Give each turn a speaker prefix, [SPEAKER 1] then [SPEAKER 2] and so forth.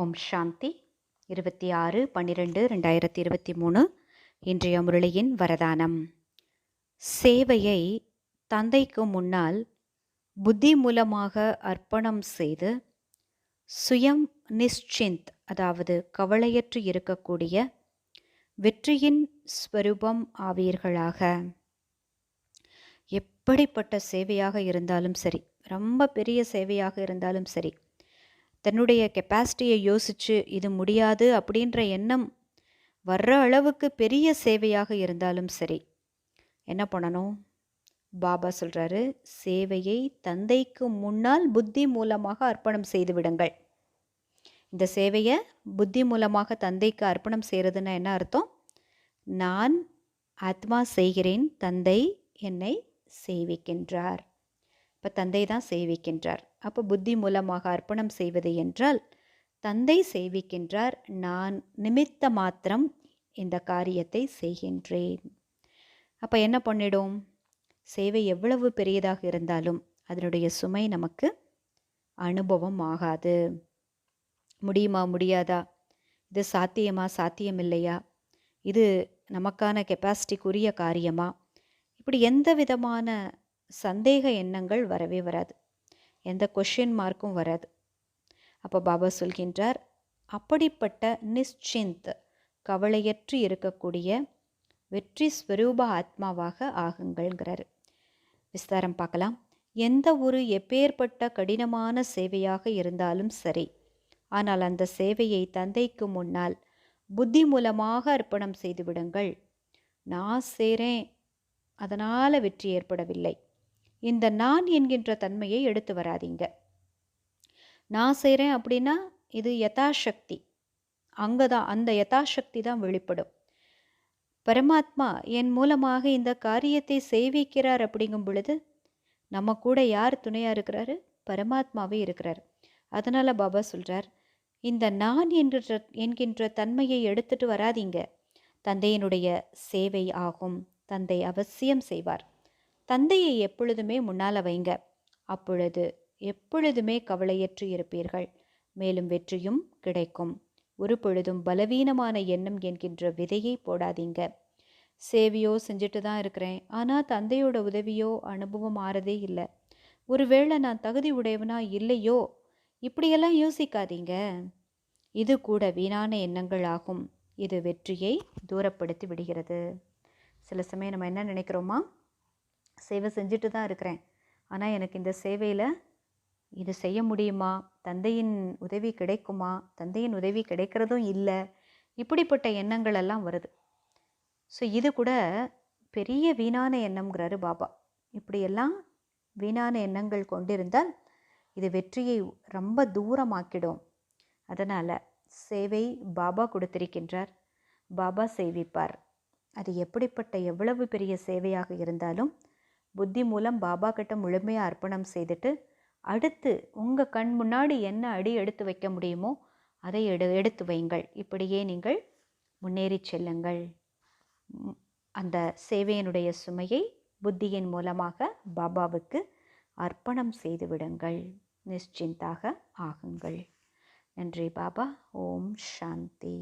[SPEAKER 1] ஓம் சாந்தி. இருபத்தி ஆறு பன்னிரெண்டு ரெண்டாயிரத்தி இருபத்தி மூணு இன்றைய முரளியின் வரதானம். சேவையை தந்தைக்கு முன்னால் புத்தி மூலமாக அர்ப்பணம் செய்து சுயம் நிஷ்சிந்த் அதாவது கவலையற்று இருக்கக்கூடிய வெற்றியின் ஸ்வரூபம் ஆவீர்களாக. எப்படிப்பட்ட சேவையாக இருந்தாலும் சரி ரொம்ப பெரிய சேவையாக இருந்தாலும் சரி தன்னுடைய கெப்பாசிட்டியை யோசித்து இது முடியாது அப்படின்ற எண்ணம் வர்ற அளவுக்கு பெரிய சேவையாக இருந்தாலும் சரி. என்ன பண்ணணும்? பாபா சொல்கிறாரு சேவையை தந்தைக்கு முன்னால் புத்தி மூலமாக அர்ப்பணம் செய்து விடுங்கள். இந்த சேவையை புத்தி மூலமாக தந்தைக்கு அர்ப்பணம் செய்கிறதுன்னா என்ன அர்த்தம்? நான் ஆத்மா செய்கிறேன் தந்தை என்னை சேவிக்கின்றார். இப்போ தந்தை தான் சேவிக்கின்றார். அப்போ புத்தி மூலமாக அர்ப்பணம் செய்வது என்றால் தந்தை சேவிக்கின்றார் நான் நிமித்த மாத்திரம் இந்த காரியத்தை செய்கின்றேன். அப்போ என்ன பண்ணிடும்? சேவை எவ்வளவு பெரியதாக இருந்தாலும் அதனுடைய சுமை நமக்கு அனுபவம் ஆகாது. முடியுமா முடியாதா? இது சாத்தியமா சாத்தியம் இல்லையா இது நமக்கான கெப்பாசிட்டிக்குரிய காரியமா? இப்படி எந்த விதமான சந்தேக எண்ணங்கள் வரவே வராது. எந்த கொஷின் மார்க்கும் வராது. அப்போ பாபா சொல்கின்றார் அப்படிப்பட்ட நிஷ்சிந்த் கவலையற்று இருக்கக்கூடிய வெற்றி ஸ்வரூப ஆத்மாவாக ஆகுங்கள்ங்கிறாரு. விஸ்தாரம் பார்க்கலாம். எந்த ஒரு எப்பேற்பட்ட கடினமான சேவையாக இருந்தாலும் சரி ஆனால் அந்த சேவையை தந்தைக்கு முன்னால் புத்தி மூலமாக அர்ப்பணம் செய்து விடுங்கள். நான் சேரேன். அதனால் வெற்றி ஏற்படவில்லை. இந்த நான் என்கின்ற தன்மையை எடுத்து வராதிங்க. நான் செய்கிறேன் அப்படின்னா இது யதாசக்தி. அங்கே தான் அந்த யதாசக்தி தான் வெளிப்படும். பரமாத்மா என் மூலமாக இந்த காரியத்தை செய்விக்கிறார் அப்படிங்கும் பொழுது நம்ம கூட யார் துணையாக இருக்கிறாரு? பரமாத்மாவே இருக்கிறார். அதனால் பாபா சொல்கிறார் இந்த நான் என்கின்ற என்கின்ற தன்மையை எடுத்துட்டு வராதிங்க. தந்தையினுடைய சேவை ஆகும். தந்தை அவசியம் செய்வார். தந்தையை எப்பொழுதுமே முன்னால் வைங்க. அப்பொழுது எப்பொழுதுமே கவலையற்று இருப்பீர்கள். மேலும் வெற்றியும் கிடைக்கும். ஒரு பொழுதும் பலவீனமான எண்ணம் என்கின்ற விதையை போடாதீங்க. சேவையோ செஞ்சுட்டு தான் இருக்கிறேன். ஆனால் தந்தையோட உதவியோ அனுபவம் ஆறதே இல்லை. ஒருவேளை நான் தகுதி உடையவனா இல்லையோ? இப்படியெல்லாம் யோசிக்காதீங்க. இது கூட வீணான எண்ணங்கள் ஆகும். இது வெற்றியை தூரப்படுத்தி விடுகிறது. சில சமயம் நம்ம என்ன நினைக்கிறோமா? சேவை செஞ்சுட்டு தான் இருக்கிறேன். ஆனால் எனக்கு இந்த சேவையில் இது செய்ய முடியுமா? தந்தையின் உதவி கிடைக்குமா? தந்தையின் உதவி கிடைக்கிறதும் இல்லை. இப்படிப்பட்ட எண்ணங்கள் எல்லாம் வருது. ஸோ இது கூட பெரிய வீணான எண்ணம்ங்கிறாரு பாபா. இப்படியெல்லாம் வீணான எண்ணங்கள் கொண்டிருந்தால் இது வெற்றியை ரொம்ப தூரமாக்கிடும். அதனால் சேவை பாபா கொடுத்திருக்கின்றார். பாபா செய்விப்பார் அது எப்படிப்பட்ட எவ்வளவு பெரிய சேவையாக இருந்தாலும் புத்தி மூலம் பாபா கிட்ட முழுமையாக அர்ப்பணம் செய்துட்டு அடுத்து உங்கள் கண் முன்னாடி என்ன அடி எடுத்து வைக்க முடியுமோ அதை எடு எடுத்து வையுங்கள். இப்படியே நீங்கள் முன்னேறி செல்லுங்கள். அந்த சேவையினுடைய சுமையை புத்தியின் மூலமாக பாபாவுக்கு அர்ப்பணம் செய்து விடுங்கள். நிశ్చింத்தாக ஆகுங்கள். நன்றி பாபா. ஓம் சாந்தி.